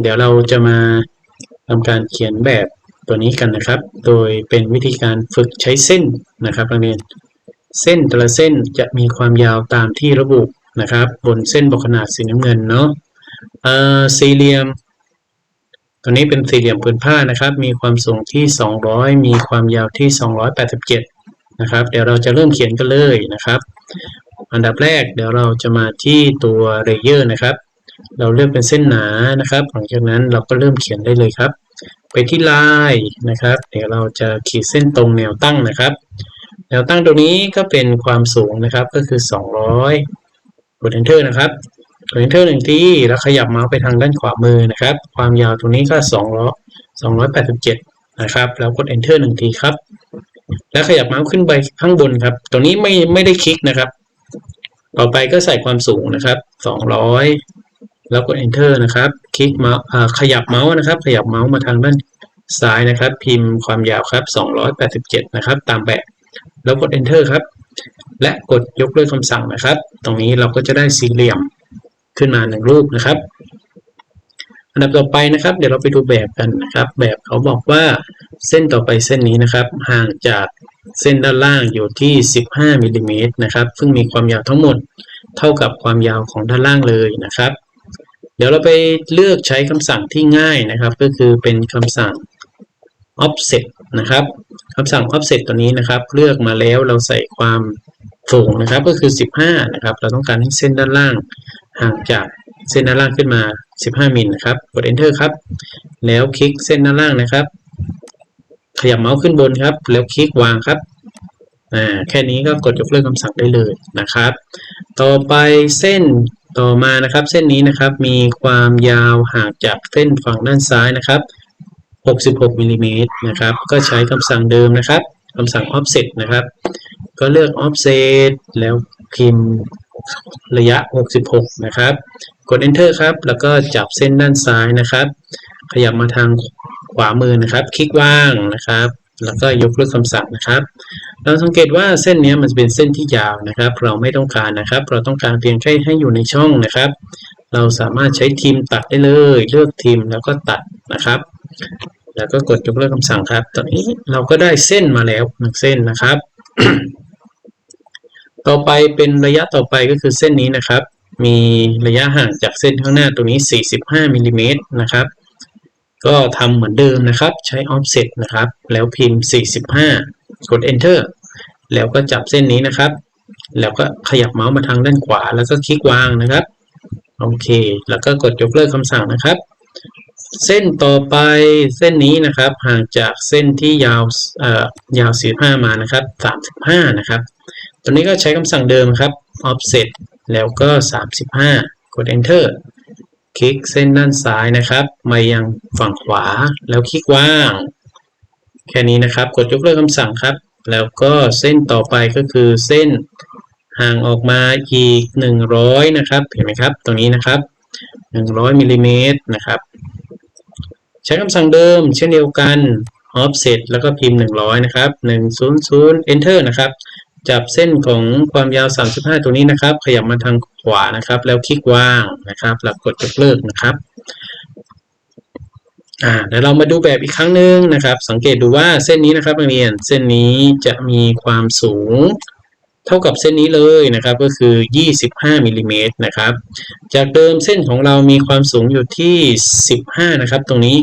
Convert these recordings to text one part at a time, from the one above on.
เดี๋ยวเราจะมาทำการเขียนแบบตัวนี้กันนะครับ โดยเป็นวิธีการฝึกใช้เส้นนะครับนักเรียน เส้นแต่ละเส้นจะมีความยาวตามที่ระบุนะครับ บนเส้นบอกขนาดสีน้ำเงินเนาะเอ่อสี่เหลี่ยม ตัวนี้เป็นสี่เหลี่ยมผืนผ้านะครับ มีความสูงที่ 200 มีความยาวที่ 287 นะครับ เดี๋ยวเราจะเริ่มเขียนกันเลยนะครับ อันดับแรกเดี๋ยวเราจะมาที่ตัวเลเยอร์นะครับ เราเลือกเป็นเส้นหนานะครับ หลังจากนั้นเราก็เริ่มเขียนได้เลยครับ ไปที่ลายนะครับ เดี๋ยวเราจะขีดเส้นตรงแนวตั้งนะครับ แนวตั้งตรงนี้ก็เป็นความสูงนะครับก็คือ 200กด enter นะครับกด enter หนึ่งทีแล้วขยับเมาส์ไปทางด้านขวามือนะครับ ความยาวตรงนี้ก็200 287นะครับ แล้วกด enter หนึ่งทีครับ แล้วขยับเมาส์ขึ้นไปข้างบนครับ ตรงนี้ไม่ไม่ได้คลิกนะครับ ต่อไปก็ใส่ความสูงนะครับ 200 แล้วกด enter นะครับ คลิกเมาส์อ่าขยับเมาส์นะครับ ขยับเมาส์มาทางด้านซ้ายนะครับ พิมพ์ความยาวครับ 287 นะครับ ตามแบบ แล้วกด enter ครับ และกดยกเลิกคำสั่งนะครับ ตรงนี้เราก็จะได้สี่เหลี่ยมขึ้นมาหนึ่งรูปนะครับ อันดับต่อไปนะครับ เดี๋ยวเราไปดูแบบกันนะครับ แบบเขาบอกว่าเส้นต่อไปเส้นนี้นะครับ ห่างจากเส้นด้านล่างอยู่ที่ 15มิลลิเมตรนะครับ ซึ่งมีความยาวทั้งหมด เท่ากับความยาวของด้านล่างเลยนะครับ เดี๋ยวเราไปเลือกใช้คำสั่งที่ง่ายนะครับ ก็คือเป็นคำสั่ง offset นะครับคำสั่ง offset ตัวนี้นะครับ เลือกมาแล้วเราใส่ความสูงนะครับ ก็คือ 15 นะครับ เราต้องการให้เส้นด้านล่างห่างจากเส้นด้านล่างขึ้นมา 15มิลนะครับ กด enter ครับ แล้วคลิกเส้นด้านล่างนะครับ ขยับเมาส์ขึ้นบนครับ แล้วคลิกวางครับอ่าแค่นี้ก็กดยกเลิกคำสั่งได้เลยนะครับ ต่อไปเส้น ต่อมานะครับเส้นนี้นะครับมีความยาวห่างจากเส้นฝั่งด้านซ้ายนะครับ 66มิลลิเมตรนะครับก็ใช้คำสั่งเดิมนะครับคำสั่ง offset นะครับ ก็เลือก offset แล้วพิมพ์ระยะ 66 นะครับ กด enter ครับ แล้วก็จับเส้นด้านซ้ายนะครับ ขยับมาทางขวามือนะครับ คลิกว่างนะครับ แล้วก็ยกเลิกคำสั่งนะครับ เราสังเกตว่าเส้นนี้มันจะเป็นเส้นที่ยาวนะครับ เราไม่ต้องการนะครับ เราต้องการเพียงแค่ให้อยู่ในช่องนะครับ เราสามารถใช้ทีมตัดได้เลย เลือกทีมแล้วก็ตัดนะครับ แล้วก็กดยกเลิกคำสั่งครับ ตอนนี้เราก็ได้เส้นมาแล้วหนึ่งเส้นนะครับ ต่อไปเป็นระยะต่อไปก็คือเส้นนี้นะครับ มีระยะห่างจากเส้นข้างหน้าตรงนี้ 45มิลลิเมตรนะครับ ก็ทำเหมือนเดิมนะครับ ใช้ offset นะครับ แล้วพิมพ์ 45 กด enter แล้วก็จับเส้นนี้นะครับ แล้วก็ขยับเมาส์มาทางด้านขวา แล้วก็คลิกวางนะครับ โอเค แล้วก็กดยกเลิกคำสั่งนะครับ เส้นต่อไปเส้นนี้นะครับ ห่างจากเส้นที่ยาวเอ่อยาว 45 มานะครับ 35 นะครับ ตัวนี้ก็ใช้คำสั่งเดิมครับ offset แล้วก็ 35 กด enter คลิกเส้นด้านซ้ายนะครับมายังฝั่งขวาแล้วคลิกว่าง แค่นี้นะครับ กดยกเลิกคำสั่งครับ แล้วก็เส้นต่อไปก็คือเส้นห่างออกมาอีก 100 นะครับ เห็นไหมครับ ตรงนี้นะครับ 100มิลลิเมตรนะครับ ใช้คำสั่งเดิมเช่นเดียวกัน offset แล้วก็พิมพ์ 100 นะครับ 100 enter นะครับ จับเส้นของความยาว 35 ตัวนี้นะครับ ขยับมาทางขวานะครับ แล้วคลิกว่างนะครับแล้วกดยกเลิกนะครับอ่าเดี๋ยวเรามาดูแบบอีกครั้งหนึ่งนะครับ สังเกตดูว่าเส้นนี้นะครับนักเรียนเส้นนี้จะมีความสูงเท่ากับเส้นนี้เลยนะครับก็คือ 25มิลลิเมตรนะครับ จากเดิมเส้นของเรามีความสูงอยู่ที่ 15 นะครับ ตรงนี้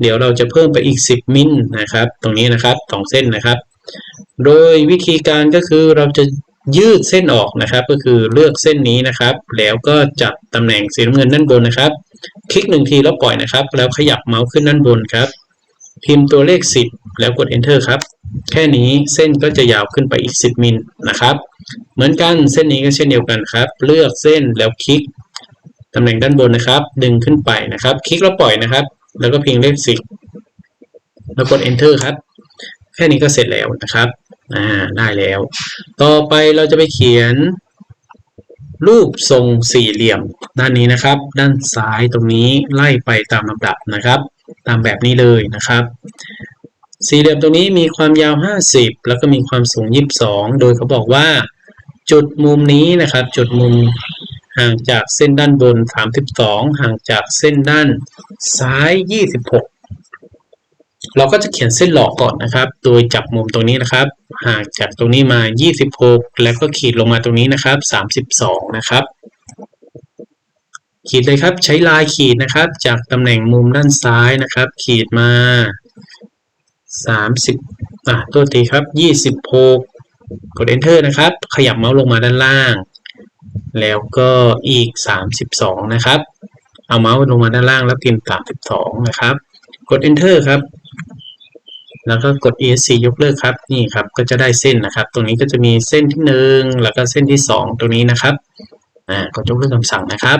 เดี๋ยวเราจะเพิ่มไปอีก 10 มิลนะครับ ตรงนี้นะครับสองเส้นนะครับ โดยวิธีการก็คือเราจะยืดเส้นออกนะครับ ก็คือเลือกเส้นนี้นะครับ แล้วก็จับตำแหน่งสีน้ำเงินด้านบนนะครับ คลิกหนึ่งทีแล้วปล่อยนะครับ แล้วขยับเมาส์ขึ้นด้านบนครับ พิมพ์ตัวเลข 10 แล้วกด enter ครับ แค่นี้เส้นก็จะยาวขึ้นไปอีก 10มิลนะครับ เหมือนกันเส้นนี้ก็เช่นเดียวกันครับ เลือกเส้นแล้วคลิกตำแหน่งด้านบนนะครับ ดึงขึ้นไปนะครับ คลิกแล้วปล่อยนะครับ แล้วก็เพียงเลข10แล้วกด enter ครับ แค่นี้ก็เสร็จแล้วนะครับอ่าได้แล้ว ต่อไปเราจะไปเขียน รูปทรงสี่เหลี่ยม ด้านนี้นะครับ ด้านซ้ายตรงนี้ไล่ไปตามลำดับนะครับ ตามแบบนี้เลยนะครับ สี่เหลี่ยมตรงนี้มีความยาว 50 แล้วก็มีความสูง 22 โดยเขาบอกว่า จุดมุมนี้นะครับ จุดมุมห่างจากเส้นด้านบน 32 ห่างจากเส้นด้านซ้าย 26 เราก็จะเขียนเส้นหลอกก่อนนะครับ โดยจับมุมตรงนี้นะครับ ห่างจากตรงนี้มา 26 แล้วก็ขีดลงมาตรงนี้นะครับ 32 นะครับ ขีดเลยครับ ใช้ลายขีดนะครับ จากตำแหน่งมุมด้านซ้ายนะครับ ขีดมา 30อะตัวตีครับ 26 กด enter นะครับ ขยับเมาส์ลงมาด้านล่าง แล้วก็อีก 32 นะครับ เอาเมาส์ลงมาด้านล่างแล้วพิมพ์32 นะครับกด enter ครับ แล้วก็กด esc ยกเลิกครับ นี่ครับ ก็จะได้เส้นนะครับ ตรงนี้ก็จะมีเส้นที่ 1 แล้วก็เส้นที่ 2 ตรงนี้นะครับอ่ากดยกเลิกคำสั่งนะครับ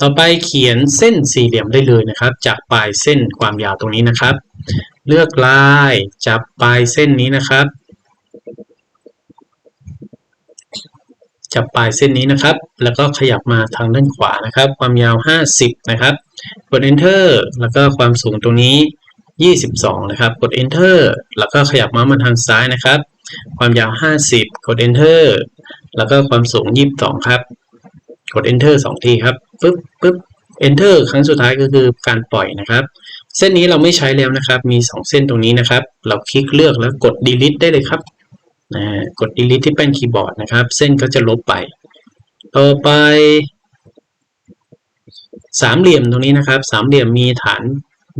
ต่อไปเขียนเส้นสี่เหลี่ยมได้เลยนะครับ จากปลายเส้นความยาวตรงนี้นะครับ เลือกลายจับปลายเส้นนี้นะครับ จับปลายเส้นนี้นะครับ แล้วก็ขยับมาทางด้านขวานะครับ ความยาว 50 นะครับ กด enter แล้วก็ความสูงตรงนี้ 22 นะครับ กด enter แล้วก็ขยับเมาส์มาทางซ้ายนะครับ ความยาว 50 กด enter แล้วก็ความสูง 22 ครับ กด enter 2 ทีครับปึ๊บปึ๊บ enter ครั้งสุดท้ายก็คือการปล่อยนะครับ เส้นนี้เราไม่ใช้แล้วนะครับ มี 2 เส้นตรงนี้นะครับ เราคลิกเลือกแล้วกด delete ได้เลยครับนะกด delete ที่แป้นคีย์บอร์ดนะครับ เส้นก็จะลบไป ต่อไปสามเหลี่ยมตรงนี้นะครับ สามเหลี่ยมมีฐาน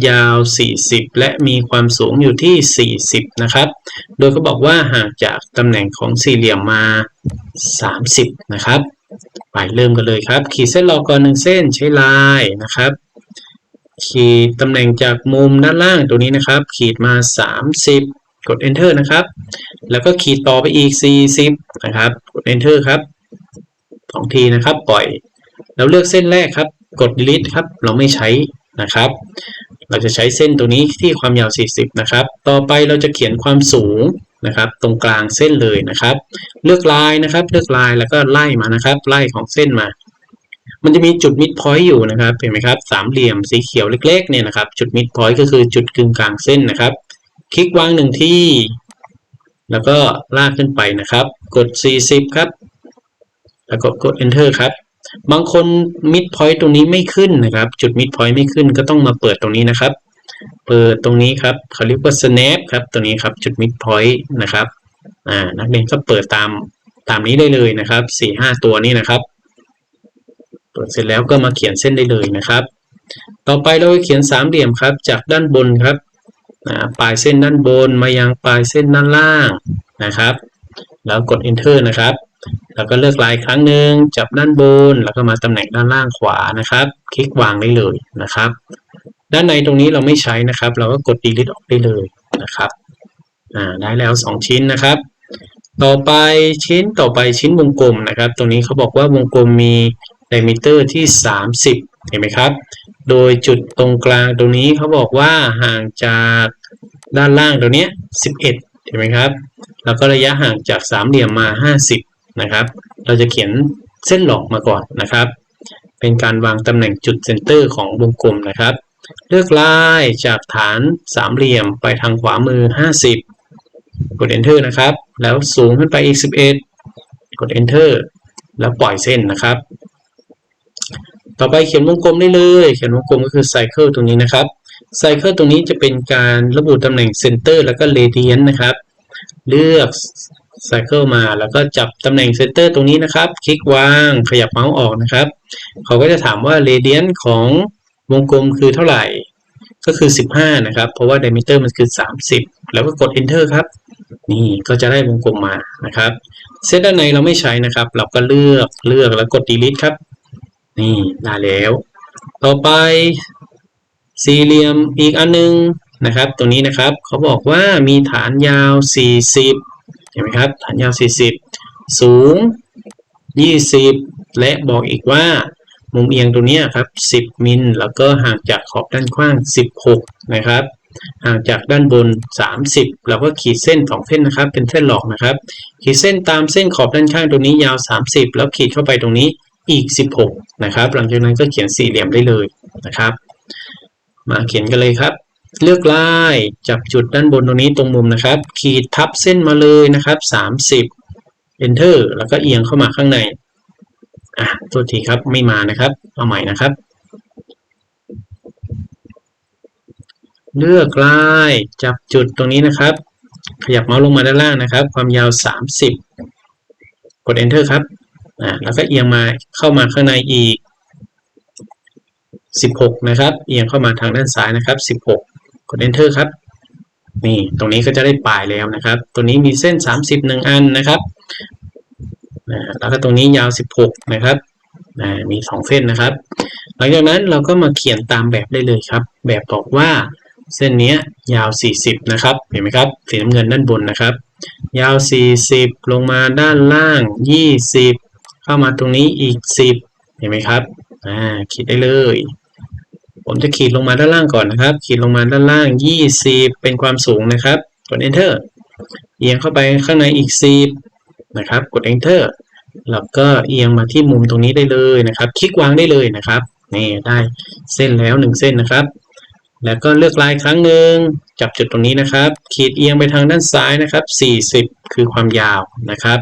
ยาว 40 และมีความสูงอยู่ที่ 40 นะครับ โดยเขาบอกว่าห่างจากตำแหน่งของสี่เหลี่ยมมา 30 นะครับ ไปเริ่มกันเลยครับ ขีดเส้นรอก่อนหนึ่งเส้นใช้ลายนะครับ ขีดตำแหน่งจากมุมด้านล่างตัวนี้นะครับ ขีดมา 30 กด enter นะครับ แล้วก็ขีดต่อไปอีก 40 นะครับ กด enter ครับสองทีนะครับ ปล่อย แล้วเลือกเส้นแรกครับ กด delete ครับ เราไม่ใช้ นะครับ เราจะใช้เส้นตัวนี้ที่ความยาว 40 นะครับ ต่อไปเราจะเขียนความสูงนะครับ ตรงกลางเส้นเลยนะครับ เลือกลายนะครับ เลือกลายแล้วก็ไล่มานะครับ ไล่ของเส้นมา มันจะมีจุด mid point อยู่นะครับ เห็นไหมครับสามเหลี่ยมสีเขียวเล็กๆเนี่ยนะครับ จุด mid point ก็คือจุดกึ่งกลางเส้นนะครับ คลิกวางหนึ่งที่ แล้วก็ลากขึ้นไปนะครับ กด 40 ครับ แล้วก็กด enter ครับ บางคน mid point ตรงนี้ไม่ขึ้นนะครับ จุด mid point ไม่ขึ้นก็ต้องมาเปิดตรงนี้นะครับ เปิดตรงนี้ครับเขาเรียกว่า snap ครับตัวนี้ครับจุด mid point นะครับอ่านักเรียนก็เปิดตามตามนี้ได้เลยนะครับสี่ห้าตัวนี้นะครับ เปิดเสร็จแล้วก็มาเขียนเส้นได้เลยนะครับ ต่อไปเราเขียนสามเหลี่ยมครับ จากด้านบนครับปลายเส้นด้านบนมายังปลายเส้นด้านล่างนะครับ แล้วกด enter นะครับ แล้วก็เลือกลายครั้งหนึ่งจับด้านบน แล้วก็มาตำแหน่งด้านล่างขวานะครับ คลิกวางได้เลยนะครับ ด้านในตรงนี้เราไม่ใช้นะครับ เราก็กด delete ออกได้เลยนะครับอ่าได้แล้ว 2 ชิ้นนะครับ ต่อไปชิ้นต่อไปชิ้นวงกลมนะครับ ตรงนี้เขาบอกว่าวงกลมมี diameter ที่ 30 เห็นไหมครับ โดยจุดตรงกลางตรงนี้เขาบอกว่าห่างจากด้านล่างตรงนี้ 11 เห็นไหมครับ แล้วก็ระยะห่างจากสามเหลี่ยมมา 50 นะครับ เราจะเขียนเส้นหลอกมาก่อนนะครับ เป็นการวางตำแหน่งจุดเซนเตอร์ของวงกลมนะครับ เลือกลายจากฐานสามเหลี่ยมไปทางขวามือ 50 กด enter นะครับ แล้วสูงขึ้นไปอีก 11 กด enter แล้วปล่อยเส้นนะครับ ต่อไปเขียนวงกลมได้เลย เขียนวงกลมก็คือไซเคิลตรงนี้นะครับไซเคิลตรงนี้จะเป็นการระบุตำแหน่งเซนเตอร์แล้วก็เรเดียนนะครับ เลือก ไซเคิลมาแล้วก็จับตำแหน่งเซนเตอร์ตรงนี้นะครับ คลิกวางขยับเมาส์ออกนะครับ เขาก็จะถามว่าเรเดียนของวงกลมคือเท่าไหร่ ก็คือ 15 นะครับ เพราะว่า diameter มันคือ 30 แล้วก็กด enter ครับ นี่ก็จะได้วงกลมมานะครับเส้นด้านในเราไม่ใช้นะครับ เราก็เลือกเลือกแล้วกด delete ครับ นี่ได้แล้ว ต่อไปสี่เหลี่ยมอีกอันนึงนะครับ ตรงนี้นะครับ เขาบอกว่ามีฐานยาว 40เห็นไหมครับฐานยาว 40 สูง 20 และบอกอีกว่า มุมเอียงตรงนี้ครับ 10 มิลแล้วก็ห่างจากขอบด้านกว้าง 16 นะครับ ห่างจากด้านบน 30 แล้วก็ขีดเส้นสองเส้นนะครับ เป็นเส้นหลอกนะครับ ขีดเส้นตามเส้นขอบด้านข้างตรงนี้ยาว 30 แล้วขีดเข้าไปตรงนี้อีก 16 นะครับ หลังจากนั้นก็เขียนสี่เหลี่ยมได้เลยนะครับ มาเขียนกันเลยครับ เลือกลายจับจุดด้านบนตรงนี้ตรงมุมนะครับ ขีดทับเส้นมาเลยนะครับ 30 enter แล้วก็เอียงเข้ามาข้างในอะโทษทีครับไม่มานะครับ เอาใหม่นะครับ เลือกลายจับจุดตรงนี้นะครับ ขยับเมาส์ลงมาด้านล่างนะครับ ความยาว 30 กด enter ครับอ่าแล้วก็เอียงมาเข้ามาข้างในอีก 16 นะครับ เอียงเข้ามาทางด้านซ้ายนะครับ 16 กด enter ครับ นี่ตรงนี้ก็จะได้ปลายแล้วนะครับ ตัวนี้มีเส้น 30 1 อันนะครับแล้วก็ตรงนี้ยาว 16 นะครับอ่ามี 2 เส้นนะครับ หลังจากนั้นเราก็มาเขียนตามแบบได้เลยครับ แบบบอกว่าเส้นนี้ยาว 40 นะครับ เห็นไหมครับ สีน้ำเงินด้านบนนะครับ ยาว 40 ลงมาด้านล่าง 20 เข้ามาตรงนี้อีก 10 เห็นไหมครับ อ่าขีดได้เลย ผมจะขีดลงมาด้านล่างก่อนนะครับ ขีดลงมาด้านล่าง 20 เป็นความสูงนะครับ กด enter เอียงเข้าไปข้างในอีก 10 นะครับ กด enter แล้วก็เอียงมาที่มุมตรงนี้ได้เลยนะครับ คลิกวางได้เลยนะครับ นี่ได้เส้นแล้ว 1 เส้นนะครับ แล้วก็เลือกลายครั้งหนึ่งจับจุดตรงนี้นะครับ ขีดเอียงไปทางด้านซ้ายนะครับ 40 คือความยาวนะครับ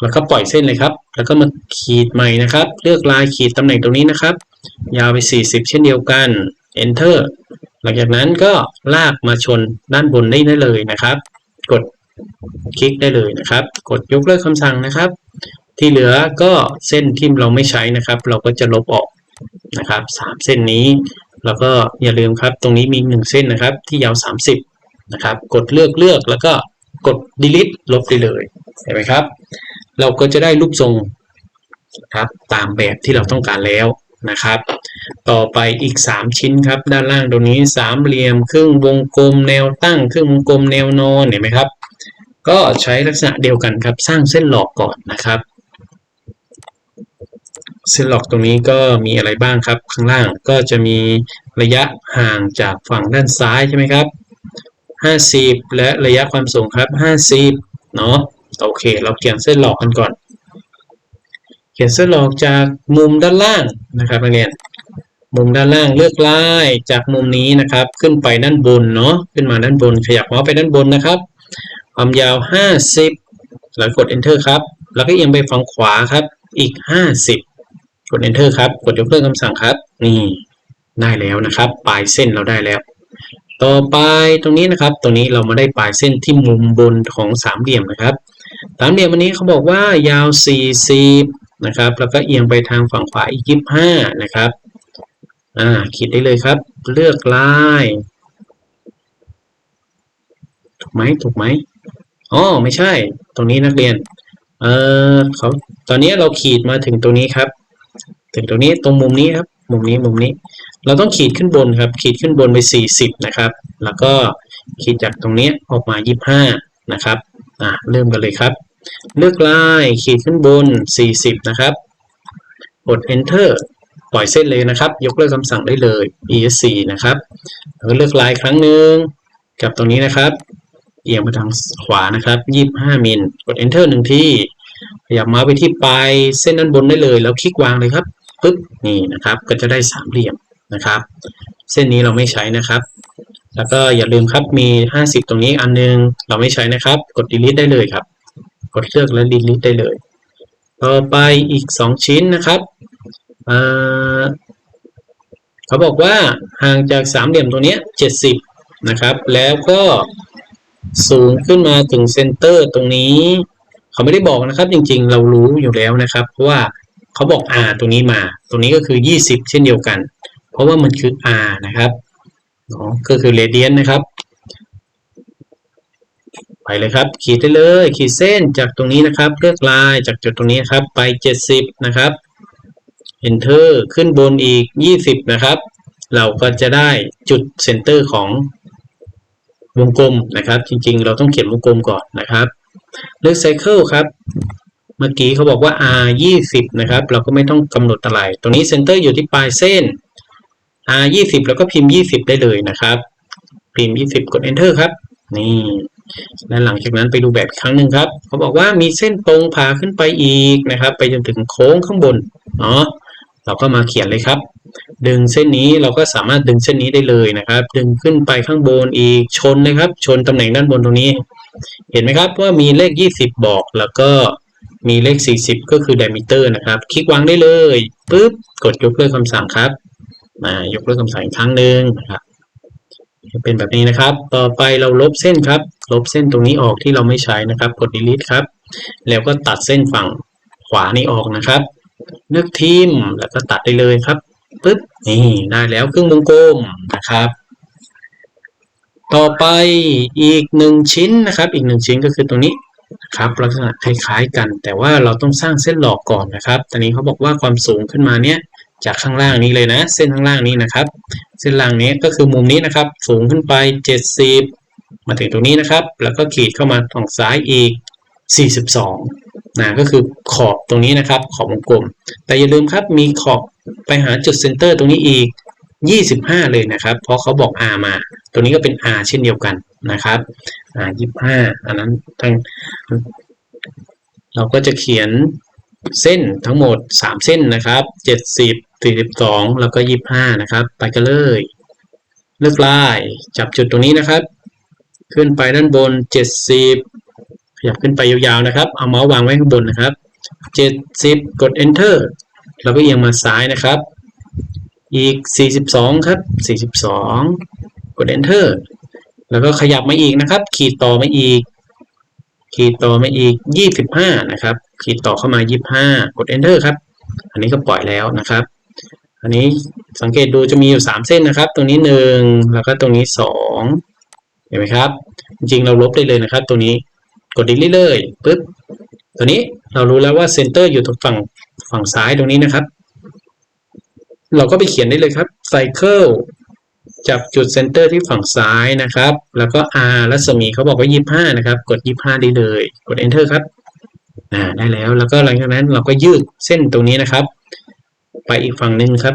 แล้วก็ปล่อยเส้นเลยครับ แล้วก็มาขีดใหม่นะครับ เลือกลายขีดตำแหน่งตรงนี้นะครับ ยาวไป 40 เช่นเดียวกัน enter หลังจากนั้นก็ลากมาชนด้านบนได้เลยนะครับ กดคลิกได้เลยนะครับ กดยกเลิกคำสั่งนะครับ ที่เหลือก็เส้นที่เราไม่ใช้นะครับ เราก็จะลบออกนะครับสามเส้นนี้ แล้วก็อย่าลืมครับ ตรงนี้มีหนึ่งเส้นนะครับ ที่ยาว 30 นะครับ กดเลือกเลือกแล้วก็กด delete ลบได้เลยเห็นไหมครับ เราก็จะได้รูปทรงนะครับตามแบบที่เราต้องการแล้ว นะครับ ต่อไปอีก 3 ชิ้นครับ ด้านล่างตรงนี้สามเหลี่ยมครึ่งวงกลมแนวตั้งครึ่งวงกลมแนวนอนเห็นไหมครับ ก็ใช้ลักษณะเดียวกันครับ สร้างเส้นหลอกก่อนนะครับ เส้นหลอกตรงนี้ก็มีอะไรบ้างครับ ข้างล่างก็จะมีระยะห่างจากฝั่งด้านซ้ายใช่ไหมครับ50 และระยะความสูงครับ 50 เนาะโอเค เราเขียนเส้นหลอกกันก่อน ขียนเส้นหลอกจากมุมด้านล่างนะครับนักเรียนมุมด้านล่างเลือกลายจากมุมนี้นะครับ ขึ้นไปด้านบนเนาะขึ้นมาด้านบน ขยับเมาส์ไปด้านบนนะครับ ความยาว 50 แล้วกด enter ครับ แล้วก็เอียงไปฝั่งขวาครับ อีก 50 กด enter ครับ กดยกเลิกคำสั่งครับ นี่ได้แล้วนะครับ ปลายเส้นเราได้แล้ว ต่อไปตรงนี้นะครับ ตรงนี้เรามาได้ปลายเส้นที่มุมบนของสามเหลี่ยมนะครับ สามเหลี่ยมอันนี้เขาบอกว่ายาว 40 นะครับ แล้วก็เอียงไปทางฝั่งขวาอีก25นะครับอ่าขีดได้เลยครับ เลือกลายถูกไหมถูกไหมอ๋อไม่ใช่ ตรงนี้นักเรียน เออเขาตอนนี้เราขีดมาถึงตรงนี้ครับ ถึงตรงนี้ตรงมุมนี้ครับ มุมนี้มุมนี้ เราต้องขีดขึ้นบนครับ ขีดขึ้นบนไป 40 นะครับ แล้วก็ขีดจากตรงนี้ออกมา 25 นะครับอ่าเริ่มกันเลยครับ เลือกลายขีดขึ้นบน 40 นะครับ กด enter ปล่อยเส้นเลยนะครับ ยกเลิกคำสั่งได้เลย esc นะครับแล้วก็เลือกลายครั้งหนึ่งกับตรงนี้นะครับ เอียงไปทางขวานะครับ 25 มิล กด enter หนึ่งที่ขยับเมาส์ไปที่ปลายเส้นด้านบนได้เลย แล้วคลิกวางเลยครับปึ๊บนี่นะครับ ก็จะได้สามเหลี่ยมนะครับ เส้นนี้เราไม่ใช้นะครับ แล้วก็อย่าลืมครับมี 50 ตรงนี้อันนึงเราไม่ใช้นะครับ กด delete ได้เลยครับ กดเลือกแล้ว delete ได้เลย ต่อไปอีก 2 ชิ้นนะครับเขาบอกว่าห่างจากสามเหลี่ยมตรงนี้70 นะครับ แล้วก็สูงขึ้นมาถึงเซนเตอร์ตรงนี้ เขาไม่ได้บอกนะครับ จริงๆ เรารู้อยู่แล้วนะครับ เพราะว่าเขาบอก r ตรงนี้มา ตรงนี้ก็คือ 20 เช่นเดียวกัน เพราะว่ามันคือ r นะครับก็คือเรเดียนนะครับ ไปเลยครับ ขีดได้เลย ขีดเส้นจากตรงนี้นะครับ เลือกลายจากจุดตรงนี้ครับ ไป 70 นะครับ enter ขึ้นบนอีก 20 นะครับ เราก็จะได้จุดเซนเตอร์ของวงกลมนะครับ จริงๆ เราต้องเขียนวงกลมก่อนนะครับ เลือก Cycle ครับ เมื่อกี้เขาบอกว่า R 20 นะครับ เราก็ไม่ต้องกำหนดอะไร ตรงนี้เซนเตอร์อยู่ที่ปลายเส้น R 20 แล้วก็พิมพ์ 20 ได้เลยนะครับ พิมพ์ 20 กด Enter ครับ นี่ และหลังจากนั้นไปดูแบบอีกครั้งหนึ่งครับ เขาบอกว่ามีเส้นตรงผ่าขึ้นไปอีกนะครับ ไปจนถึงโค้งข้างบนเนาะเราก็มาเขียนเลยครับ ดึงเส้นนี้เราก็สามารถดึงเส้นนี้ได้เลยนะครับ ดึงขึ้นไปข้างบนอีกชนเลยครับ ชนตำแหน่งด้านบนตรงนี้ เห็นไหมครับว่ามีเลข 20 บอกแล้วก็มีเลข 40 ก็คือ diameter นะครับ คลิกวางได้เลยปุ๊บกดยกเลิกคำสั่งครับ มายกเลิกคำสั่งอีกครั้งหนึ่งนะครับ เป็นแบบนี้นะครับ ต่อไปเราลบเส้นครับ ลบเส้นตรงนี้ออกที่เราไม่ใช้นะครับ กด delete ครับ แล้วก็ตัดเส้นฝั่งขวานี้ออกนะครับเลือกทีมแล้วก็ตัดได้เลยครับปึ๊บนี่ได้แล้วครึ่งวงกลมนะครับ ต่อไปอีกหนึ่งชิ้นนะครับ อีกหนึ่งชิ้นก็คือตรงนี้ครับลักษณะคล้ายๆกัน แต่ว่าเราต้องสร้างเส้นหลอกก่อนนะครับ ตอนนี้เขาบอกว่าความสูงขึ้นมาเนี้ย จากข้างล่างนี้เลยนะ เส้นข้างล่างนี้นะครับ เส้นล่างนี้ก็คือมุมนี้นะครับ สูงขึ้นไป 70 มาถึงตรงนี้นะครับ แล้วก็ขีดเข้ามาฝั่งซ้ายอีก 42นะก็คือขอบตรงนี้นะครับ ขอบวงกลม แต่อย่าลืมครับมีขอบไปหาจุดเซนเตอร์ตรงนี้อีก 25 เลยนะครับ เพราะเขาบอก R มา ตัวนี้ก็เป็น R เช่นเดียวกันนะครับอ่า25 อันนั้นทั้งเราก็จะเขียน เส้นทั้งหมด 3 เส้นนะครับ70 42 แล้วก็ 25 นะครับ ไปกันเลย เลือกลายจับจุดตรงนี้นะครับ ขึ้นไปด้านบน 70 ขยับขึ้นไปยาวๆนะครับ เอาเมาส์วางไว้ข้างบนนะครับ 70 กด enter แล้วก็เอียงมาซ้ายนะครับ อีก 42 ครับ 42 กด enter แล้วก็ขยับมาอีกนะครับ ขีดต่อมาอีก ขีดต่อมาอีก 25 นะครับ ขีดต่อเข้ามา 25 กด enter ครับ อันนี้ก็ปล่อยแล้วนะครับ อันนี้สังเกตดูจะมีอยู่ 3 เส้นนะครับ ตรงนี้ 1 แล้วก็ตรงนี้ 2 เห็นไหมครับ จริงๆเราลบได้เลยนะครับ ตรงนี้กด delete เลยปึ๊บตัวนี้เรารู้แล้วว่าเซนเตอร์อยู่ตรงฝั่งฝั่งซ้ายตรงนี้นะครับ เราก็ไปเขียนได้เลยครับ cycle จับจุดเซนเตอร์ที่ฝั่งซ้ายนะครับ แล้วก็ r รัศมีเขาบอกว่า 25 นะครับ กด 25 ได้เลย กด enter ครับ อ่าได้แล้ว แล้วก็หลังจากนั้นเราก็ยืดเส้นตรงนี้นะครับ ไปอีกฝั่งหนึ่งครับ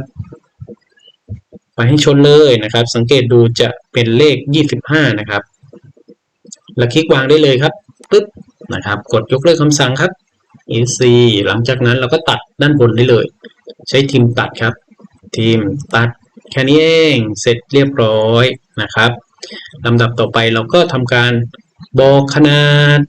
ไปให้ชนเลยนะครับ สังเกตดูจะเป็นเลข 25 นะครับแล้วคลิกวางได้เลยครับปึ๊บนะครับ กดยกเลิกคำสั่งครับ EC หลังจากนั้นเราก็ตัดด้านบนได้เลย ใช้ทีมตัดครับ ทีมตัดแค่นี้เองเสร็จเรียบร้อยนะครับลำดับต่อไปเราก็ทำการบอกขนาด